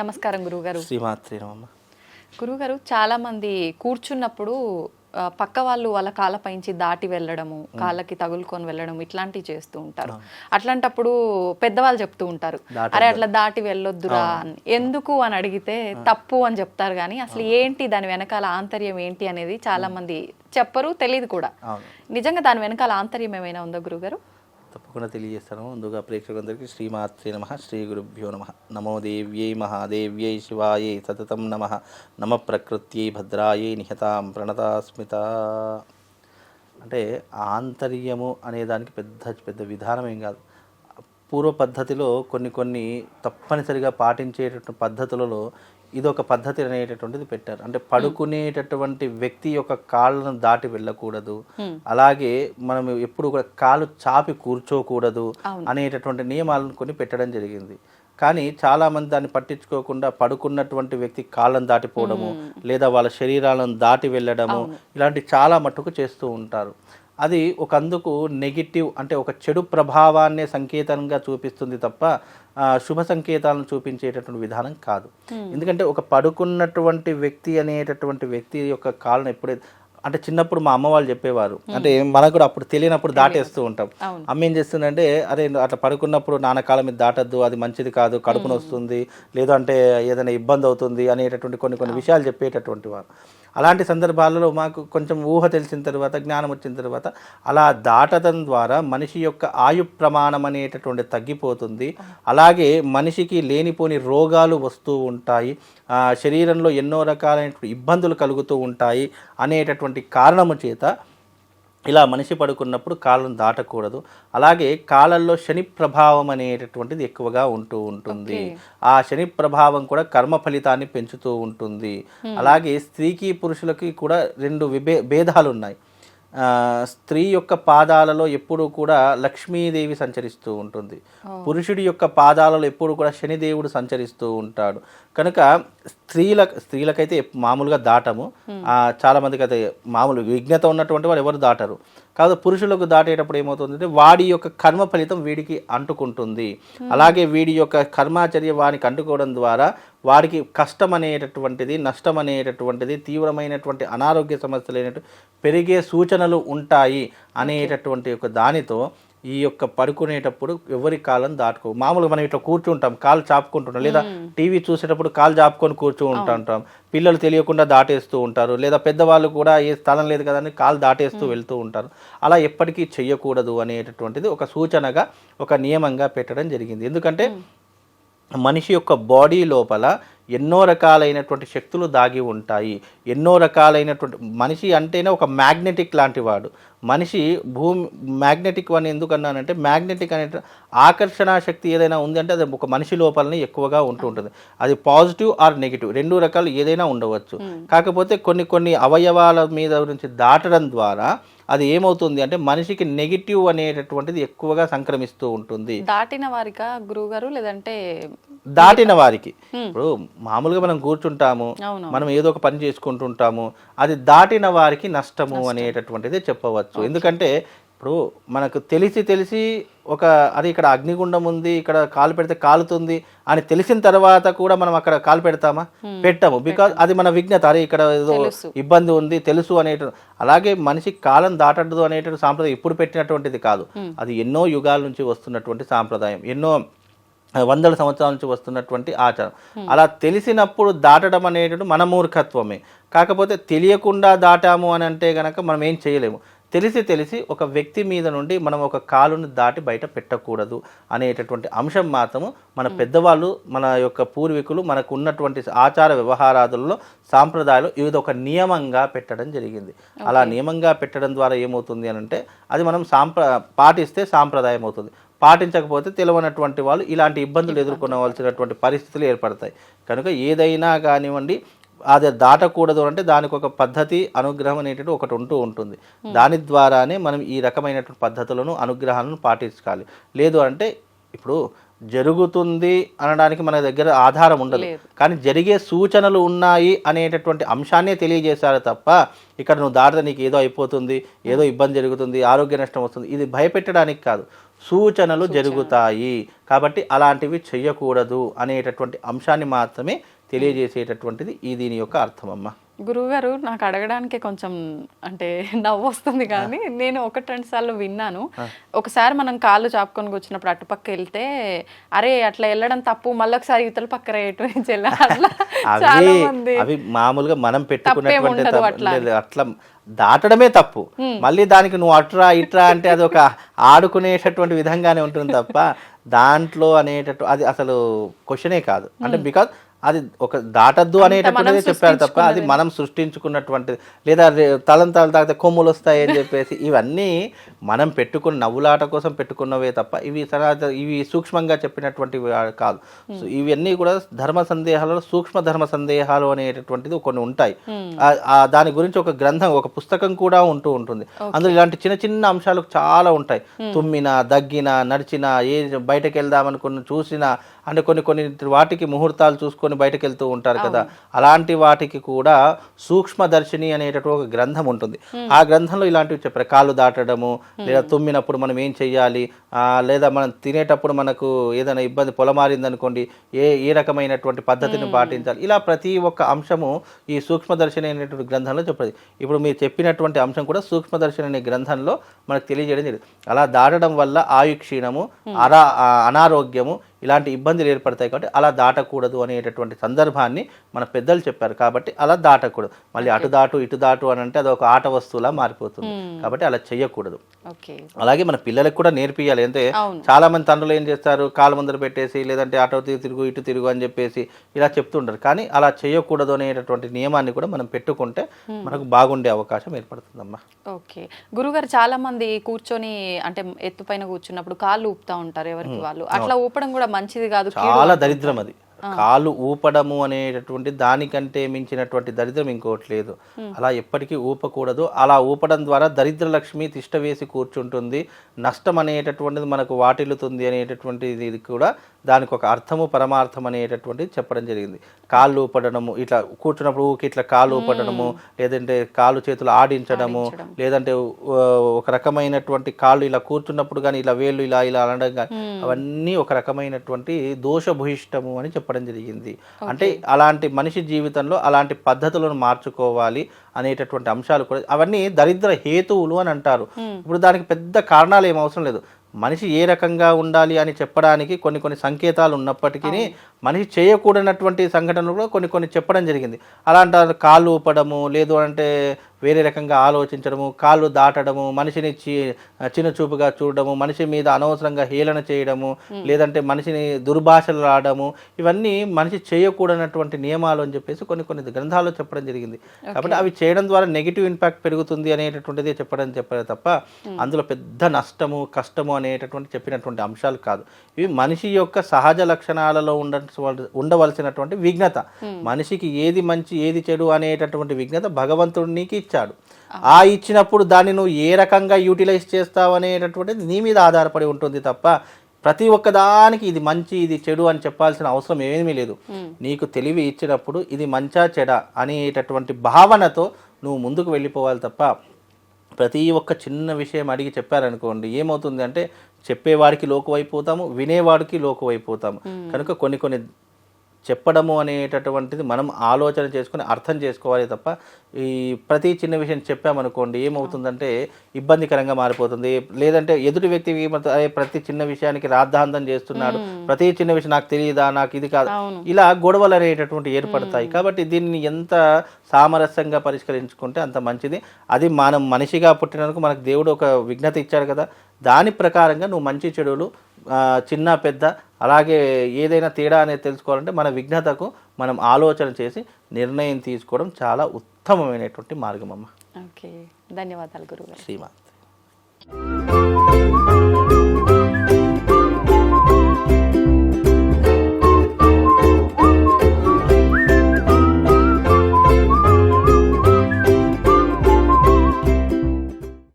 నమస్కారం గురువుగారు. శ్రీమాత్రి గురువుగారు చాలా మంది కూర్చున్నప్పుడు పక్క వాళ్ళు వాళ్ళ కాళ్ళపైంచి దాటి వెళ్ళడము కాళ్ళకి తగులుకొని వెళ్ళడం ఇట్లాంటివి చేస్తూ ఉంటారు. అట్లాంటప్పుడు పెద్దవాళ్ళు చెప్తూ ఉంటారు అరే అట్లా దాటి వెళ్ళొద్దురా అని. ఎందుకు అని అడిగితే తప్పు అని చెప్తారు కానీ అసలు ఏంటి దాని వెనకాల ఆంతర్యం ఏంటి అనేది చాలా మంది చెప్పరు తెలియదు కూడా. నిజంగా దాని వెనకాల ఆంతర్యం ఏమైనా ఉందా గురువుగారు? తప్పకుండా తెలియజేస్తాను. ముందుగా ప్రేక్షకులందరికీ శ్రీమాత్రే నమ శ్రీ గురుభ్యో నమ. నమో దేవ్యై మహాదేవ్యై శివాయై సతతం నమ. నమ ప్రకృత్యై భద్రాయై నిహతాం ప్రణతాస్మిత. అంటే ఆంతర్యము అనే దానికి పెద్ద పెద్ద విధానం ఏం కాదు. పూర్వ పద్ధతిలో కొన్ని కొన్ని తప్పనిసరిగా పాటించేటటువంటి పద్ధతులలో ఇది ఒక పద్ధతి అనేటటువంటిది పెట్టారు. అంటే పడుకునేటటువంటి వ్యక్తి యొక్క కాళ్ళను దాటి వెళ్ళకూడదు. అలాగే మనం ఎప్పుడు కూడా కాలు చాపి కూర్చోకూడదు అనేటటువంటి నియమాలను కొన్ని పెట్టడం జరిగింది. కానీ చాలా మంది దాన్ని పట్టించుకోకుండా పడుకున్నటువంటి వ్యక్తి కాళ్ళను దాటిపోవడము లేదా వాళ్ళ శరీరాలను దాటి వెళ్ళడము ఇలాంటి చాలా మట్టుకు చేస్తూ ఉంటారు. అది ఒక అందుకు నెగిటివ్ అంటే ఒక చెడు ప్రభావాన్నే సంకేతంగా చూపిస్తుంది తప్ప శుభ సంకేతాలను చూపించేటటువంటి విధానం కాదు. ఎందుకంటే ఒక పడుకున్నటువంటి వ్యక్తి అనేటటువంటి వ్యక్తి యొక్క కాళ్ళను ఎప్పుడైతే అంటే చిన్నప్పుడు మా అమ్మ వాళ్ళు చెప్పేవారు. అంటే మనకు కూడా అప్పుడు తెలియనప్పుడు దాటేస్తూ ఉంటాం. అమ్మ ఏం చేస్తుందంటే అరే అట్లా పడుకున్నప్పుడు నాన్నకాలం మీద దాటద్దు అది మంచిది కాదు కడుపున వస్తుంది లేదంటే ఏదైనా ఇబ్బంది అవుతుంది అనేటటువంటి కొన్ని కొన్ని విషయాలు చెప్పేటటువంటి వారు. అలాంటి సందర్భాలలో మాకు కొంచెం ఊహ తెలిసిన తర్వాత జ్ఞానం వచ్చిన తర్వాత అలా దాటడం ద్వారా మనిషి యొక్క ఆయు ప్రమాణం అనేటటువంటి తగ్గిపోతుంది. అలాగే మనిషికి లేనిపోని రోగాలు వస్తూ ఉంటాయి. శరీరంలో ఎన్నో రకాలైనటువంటి ఇబ్బందులు కలుగుతూ ఉంటాయి అనేటటువంటి కారణము చేత ఇలా మనిషి పడుకున్నప్పుడు కాళ్ళను దాటకూడదు. అలాగే కాళ్ళల్లో శని ప్రభావం అనేటటువంటిది ఎక్కువగా ఉంటూ ఉంటుంది. ఆ శని ప్రభావం కూడా కర్మ ఫలితాన్ని పెంచుతూ ఉంటుంది. అలాగే స్త్రీకి పురుషులకి కూడా రెండు విభే భేదాలు ఉన్నాయి స్త్రీ యొక్క పాదాలలో ఎప్పుడూ కూడా లక్ష్మీదేవి సంచరిస్తూ ఉంటుంది. పురుషుడి యొక్క పాదాలలో ఎప్పుడు కూడా శనిదేవుడు సంచరిస్తూ ఉంటాడు. కనుక స్త్రీల స్త్రీలకైతే మామూలుగా దాటము. చాలా మందికి అయితే మామూలు విజ్ఞత ఉన్నటువంటి వారు ఎవరు దాటరు. కాదు పురుషులకు దాటేటప్పుడు ఏమవుతుందంటే వాడి యొక్క కర్మ ఫలితం వీడికి అంటుకుంటుంది. అలాగే వీడి యొక్క కర్మాచర్య వానికి అంటుకోవడం ద్వారా వాడికి కష్టం అనేటటువంటిది నష్టం అనేటటువంటిది తీవ్రమైనటువంటి అనారోగ్య సమస్యలు పెరిగే సూచనలు ఉంటాయి అనేటటువంటి ఒక దానితో ఈ యొక్క పడుకునేటప్పుడు ఎవరి కాలం దాటుకో మామూలుగా మనం ఇట్లా కూర్చుంటాం కాలు చాపుకుంటుంటాం లేదా టీవీ చూసేటప్పుడు కాలు చాపుకొని కూర్చుంటుంటాం పిల్లలు తెలియకుండా దాటేస్తూ ఉంటారు లేదా పెద్దవాళ్ళు కూడా ఏ స్థలం లేదు కదా అని కాలు దాటేస్తూ వెళ్తూ ఉంటారు. అలా ఎప్పటికీ చెయ్యకూడదు అనేటటువంటిది ఒక సూచనగా ఒక నియమంగా పెట్టడం జరిగింది. ఎందుకంటే మనిషి యొక్క బాడీ లోపల ఎన్నో రకాలైనటువంటి శక్తులు దాగి ఉంటాయి. ఎన్నో రకాలైనటువంటి మనిషి అంటేనే ఒక మ్యాగ్నెటిక్ లాంటి వాడు మనిషి భూమి మ్యాగ్నెటిక్ అని ఎందుకు అన్నానంటే మ్యాగ్నెటిక్ అనే ఆకర్షణ శక్తి ఏదైనా ఉంది అంటే అది ఒక మనిషి లోపలనే ఎక్కువగా ఉంటూ ఉంటుంది. అది పాజిటివ్ ఆర్ నెగిటివ్ రెండు రకాలు ఏదైనా ఉండవచ్చు. కాకపోతే కొన్ని కొన్ని అవయవాల మీద నుంచి దాటడం ద్వారా అది ఏమవుతుంది అంటే మనిషికి నెగిటివ్ అనేటటువంటిది ఎక్కువగా సంక్రమిస్తూ ఉంటుంది. దాటిన వారికా గురువుగారు? లేదంటే దాటిన వారికి. ఇప్పుడు మామూలుగా మనం కూర్చుంటాము మనం ఏదో ఒక పని చేసుకుంటుంటాము అది దాటిన వారికి నష్టము అనేటటువంటిది చెప్పవచ్చు. ఎందుకంటే ఇప్పుడు మనకు తెలిసి తెలిసి ఒక అది ఇక్కడ అగ్నిగుండం ఉంది ఇక్కడ కాలు పెడితే కాలుతుంది అని తెలిసిన తర్వాత కూడా మనం అక్కడ కాలు పెడతామా? పెట్టాము. బికాజ్ అది మన విజ్ఞత అరే ఇక్కడ ఏదో. ఇబ్బంది ఉంది తెలుసు అనేట అలాగే మనిషి కాలం దాటదు అనేటువంటి సాంప్రదాయం ఇప్పుడు పెట్టినటువంటిది కాదు. అది ఎన్నో యుగాల నుంచి వస్తున్నటువంటి సాంప్రదాయం. ఎన్నో వందల సంవత్సరాల నుంచి వస్తున్నటువంటి ఆచారం. అలా తెలిసినప్పుడు దాటడం అనేటువంటి మన మూర్ఖత్వమే. కాకపోతే తెలియకుండా దాటాము అని అంటే గనక మనం ఏం చేయలేము. తెలిసి తెలిసి ఒక వ్యక్తి మీద నుండి మనం ఒక కాలుని దాటి బయట పెట్టకూడదు అనేటటువంటి అంశం మాత్రము మన పెద్దవాళ్ళు మన యొక్క పూర్వీకులు మనకు ఉన్నటువంటి ఆచార వ్యవహారాదుల్లో సాంప్రదాయాలు ఇది ఒక నియమంగా పెట్టడం జరిగింది. అలా నియమంగా పెట్టడం ద్వారా ఏమవుతుంది అని అంటే అది మనం సాంప్ర పాటిస్తే సాంప్రదాయం అవుతుంది. పాటించకపోతే తెలియనటువంటి వాళ్ళు ఇలాంటి ఇబ్బందులు ఎదుర్కొనవలసినటువంటి పరిస్థితులు ఏర్పడతాయి. కనుక ఏదైనా కానివ్వండి అది దాటకూడదు అంటే దానికి ఒక పద్ధతి అనుగ్రహం అనేటువంటి ఒకటి ఉంటూ ఉంటుంది. దాని ద్వారానే మనం ఈ రకమైనటువంటి పద్ధతులను అనుగ్రహాలను పాటించాలి లేదు అంటే ఇప్పుడు జరుగుతుంది అనడానికి మన దగ్గర ఆధారం ఉండదు. కానీ జరిగే సూచనలు ఉన్నాయి అనేటటువంటి అంశాన్నే తెలియజేశారు తప్ప ఇక్కడ నువ్వు దాటితే నీకు ఏదో అయిపోతుంది ఏదో ఇబ్బంది జరుగుతుంది ఆరోగ్య నష్టం వస్తుంది. ఇది భయపెట్టడానికి కాదు. సూచనలు. జరుగుతాయి. కాబట్టి అలాంటివి చెయ్యకూడదు అనేటటువంటి అంశాన్ని మాత్రమే తెలియజేసేటటువంటిది ఈ దీని యొక్క అర్థం అమ్మ గురువుగారు నాకు అడగడానికి కొంచెం అంటే నవ్వు వస్తుంది కానీ నేను ఒకటి రెండు సార్లు విన్నాను. ఒకసారి మనం కాళ్ళు చాపుకొని వచ్చినప్పుడు అటుపక్క వెళ్తే అరే అట్లా వెళ్ళడం తప్పు మళ్ళీ ఒకసారి ఇతల పక్క రేటు నుంచి వెళ్ళా అట్లా చాలా అవి మామూలుగా మనం పెట్టుకున్నటువంటి అట్లా. దాటడమే తప్పు. మళ్ళీ దానికి నువ్వు అట్రా ఇట్రా అంటే అది ఒక ఆడుకునేటటువంటి విధంగానే ఉంటుంది తప్ప దాంట్లో అనేటట్టు అది అసలు క్వశ్చనే కాదు. అంటే బికాజ్ అది ఒక దాటద్దు అనేటటువంటిదే చెప్పారు తప్ప అది మనం సృష్టించుకున్నటువంటిది. లేదా తలంతాలు తాగితే కొమ్ములు వస్తాయి అని చెప్పేసి ఇవన్నీ మనం పెట్టుకున్న నవ్వులాట కోసం పెట్టుకున్నవే తప్ప ఇవి సరాస ఇవి సూక్ష్మంగా చెప్పినటువంటివి కాదు. సో ఇవన్నీ కూడా ధర్మ సందేహాలలో సూక్ష్మ ధర్మ సందేహాలు అనేటటువంటిది కొన్ని ఉంటాయి. ఆ- ఆ దాని గురించి ఒక గ్రంథం ఒక పుస్తకం కూడా ఉంటూ ఉంటుంది. అందులో ఇలాంటి చిన్న చిన్న అంశాలు చాలా ఉంటాయి. తుమ్మిన దగ్గిన నడిచిన ఏ బయటకు వెళ్దాం అనుకున్న చూసిన అంటే కొన్ని కొన్ని వాటికి ముహూర్తాలు చూసుకొని బయటకు వెళ్తూ ఉంటారు కదా. అలాంటి వాటికి కూడా సూక్ష్మదర్శిని అనేటటువంటి ఒక గ్రంథం ఉంటుంది. ఆ గ్రంథంలో ఇలాంటివి చెప్పారు. కాళ్ళు దాటడము లేదా తుమ్మినప్పుడు మనం ఏం చెయ్యాలి? ఆ, లేదా మనం తినేటప్పుడు మనకు ఏదైనా ఇబ్బంది పొలమారింది అనుకోండి ఏ ఏ రకమైనటువంటి పద్ధతిని పాటించాలి? ఇలా ప్రతి ఒక్క అంశము ఈ సూక్ష్మదర్శిని అనేటువంటి గ్రంథంలో చెప్పదు ఇప్పుడు మీరు చెప్పినటువంటి అంశం కూడా సూక్ష్మదర్శిని అనే గ్రంథంలో మనకు తెలియజేయడం జరిగింది. అలా దాటడం వల్ల ఆయు క్షీణము అరా అనారోగ్యము ఇలాంటి ఇబ్బందులు ఏర్పడతాయి కాబట్టి అలా దాటకూడదు అనేటటువంటి సందర్భాన్ని మన పెద్దలు చెప్పారు కాబట్టి అలా దాటకూడదు. మళ్ళీ అటు దాటు ఇటు దాటు అని అంటే అది ఒక ఆట వస్తువులా మారిపోతుంది. కాబట్టి అలా చెయ్యకూడదు. ఓకే. అలాగే మన పిల్లలకు కూడా నేర్పియాలి. అంటే. చాలా మంది తండ్రులు ఏం చేస్తారు? కాలు ముందర పెట్టేసి లేదంటే అటు తిరుగు తిరుగు ఇటు తిరుగు అని చెప్పేసి ఇలా చెప్తుంటారు. కానీ అలా చేయకూడదు అనేటటువంటి నియమాన్ని కూడా మనం పెట్టుకుంటే మనకు బాగుండే అవకాశం ఏర్పడుతుందమ్మా. ఓకే. గురుగారు చాలా మంది కూర్చొని అంటే ఎత్తుపైన కూర్చున్నప్పుడు కాళ్ళు ఊపుతా ఉంటారు ఎవరికి వాళ్ళు. అట్లా ఊపడం కూడా మంచిది కాదు చాలా దరిద్రం అది. కాలు ఊపడము అనేటటువంటి దానికంటే మించినటువంటి దరిద్రం ఇంకోటి లేదు. అలా ఎప్పటికీ ఊపకూడదు. అలా ఊపడం ద్వారా దరిద్ర లక్ష్మి తిష్ట వేసి కూర్చుంటుంది. నష్టం అనేటటువంటిది మనకు వాటిల్లుతుంది అనేటటువంటిది ఇది కూడా దానికి ఒక అర్థము పరమార్థం అనేటటువంటిది చెప్పడం జరిగింది. కాళ్ళు ఊపడము ఇట్లా కూర్చున్నప్పుడు ఊకి ఇట్లా కాళ్ళు ఊపడము లేదంటే కాళ్ళు చేతులు ఆడించడము లేదంటే ఒక రకమైనటువంటి కాళ్ళు ఇలా కూర్చున్నప్పుడు కానీ ఇలా వేళ్ళు ఇలా ఇలా అనడం కానీ అవన్నీ ఒక రకమైనటువంటి దోషభూయిష్టము అని చెప్పడం జరిగింది. అంటే అలాంటి మనిషి జీవితంలో అలాంటి పద్ధతులను మార్చుకోవాలి అనేటటువంటి అంశాలు కూడా అవన్నీ దరిద్ర హేతువులు అని అంటారు. ఇప్పుడు దానికి పెద్ద కారణాలు ఏం అవసరం లేదు. మనిషి ఏ రకంగా ఉండాలి అని చెప్పడానికి కొన్ని కొన్ని సంకేతాలు ఉన్నప్పటికీ మనిషి చేయకూడనటువంటి సంఘటనలు కూడా కొన్ని కొన్ని చెప్పడం జరిగింది. అలాంటి కాళ్ళు ఊపడము లేదు అంటే వేరే రకంగా ఆలోచించడము కాళ్ళు దాటడము మనిషిని చి చిన్న చూపుగా చూడడము మనిషి మీద అనవసరంగా హేళన చేయడము లేదంటే మనిషిని దుర్భాషలు ఆడము ఇవన్నీ మనిషి చేయకూడనటువంటి నియమాలు అని చెప్పేసి కొన్ని కొన్ని గ్రంథాల్లో చెప్పడం జరిగింది. కాబట్టి అవి చేయడం ద్వారా నెగిటివ్ ఇంపాక్ట్ పెరుగుతుంది అనేటటువంటిది చెప్పడం చెప్పారు తప్ప అందులో పెద్ద నష్టము కష్టము అనేటటువంటి చెప్పినటువంటి అంశాలు కాదు. ఇవి మనిషి యొక్క సహజ లక్షణాలలో ఉండ ఉండవలసినటువంటి విఘ్నత. మనిషికి ఏది మంచి ఏది చెడు అనేటటువంటి విఘ్నత భగవంతుడు నీకు ఇచ్చాడు. ఆ ఇచ్చినప్పుడు దాన్ని నువ్వు ఏ రకంగా యూటిలైజ్ చేస్తావు అనేటటువంటిది నీ మీద ఆధారపడి ఉంటుంది తప్ప ప్రతి ఒక్కదానికి ఇది మంచి ఇది చెడు అని చెప్పాల్సిన అవసరం ఏమీ లేదు. నీకు తెలివి ఇచ్చినప్పుడు ఇది మంచా చెడ అనేటటువంటి భావనతో నువ్వు ముందుకు వెళ్ళిపోవాలి తప్ప ప్రతి ఒక్క చిన్న విషయం అడిగి చెప్పారనుకోండి ఏమవుతుంది అంటే చెప్పేవాడికి లోకువైపోతాము వినేవాడికి లోకువైపోతాము. కనుక కొన్ని కొన్ని చెప్పడము అనేటటువంటిది మనం ఆలోచన చేసుకుని అర్థం చేసుకోవాలి తప్ప ఈ ప్రతి చిన్న విషయం చెప్పామనుకోండి ఏమవుతుందంటే ఇబ్బందికరంగా మారిపోతుంది. లేదంటే ఎదుటి వ్యక్తి ఏమవుతుంది, "అరే, ప్రతి చిన్న విషయానికి రాద్ధాంతం చేస్తున్నాడు. ప్రతి చిన్న విషయం నాకు తెలియదా? నాకు ఇది కాదు? ఇలా గొడవలు అనేటటువంటి ఏర్పడతాయి. కాబట్టి దీన్ని ఎంత సామరస్యంగా పరిష్కరించుకుంటే అంత మంచిది. అది మనం మనిషిగా పుట్టినందుకు మనకు దేవుడు ఒక విఘ్నత ఇచ్చాడు కదా. దాని ప్రకారంగా నువ్వు మంచి చెడులు చిన్న పెద్ద అలాగే ఏదైనా తేడా అనేది తెలుసుకోవాలంటే మన విఘ్నతకు మనం ఆలోచన చేసి నిర్ణయం తీసుకోవడం చాలా ఉత్తమమైనటువంటి మార్గం అమ్మ. ఓకే. ధన్యవాదాలు గురుగారు. శ్రీమాన్